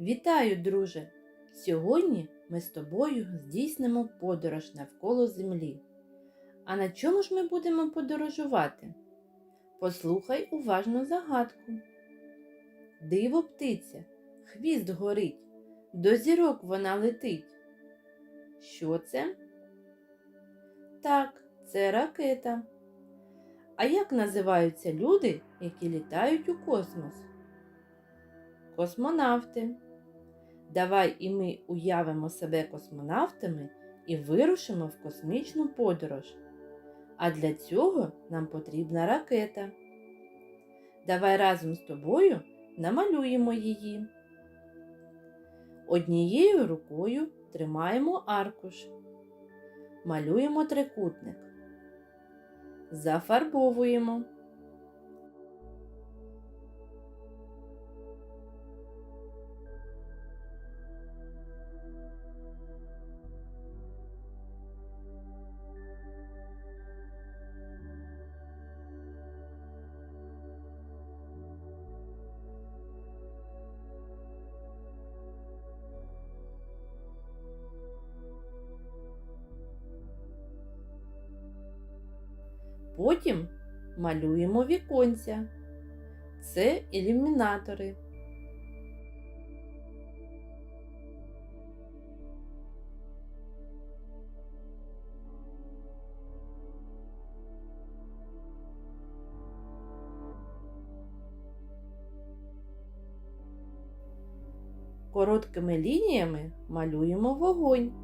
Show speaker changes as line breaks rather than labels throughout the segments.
Вітаю, друже! Сьогодні ми з тобою здійснимо подорож навколо Землі. А на чому ж ми будемо подорожувати? Послухай уважно загадку. Диво птиця, хвіст горить, до зірок вона летить. Що це? Так, це ракета. А як називаються люди, які літають у космос? Космонавти. Давай і ми уявимо себе космонавтами і вирушимо в космічну подорож. А для цього нам потрібна ракета. Давай разом з тобою намалюємо її. Однією рукою тримаємо аркуш. Малюємо трикутник. Зафарбовуємо. Потім малюємо віконця. Це ілюмінатори. Короткими лініями малюємо вогонь.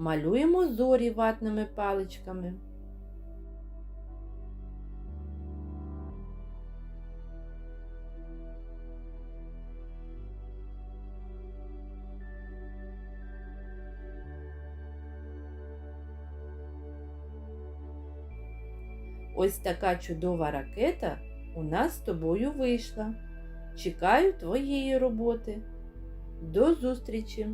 Малюємо зорі ватними паличками. Ось така чудова ракета у нас з тобою вийшла. Чекаю твоєї роботи. До зустрічі!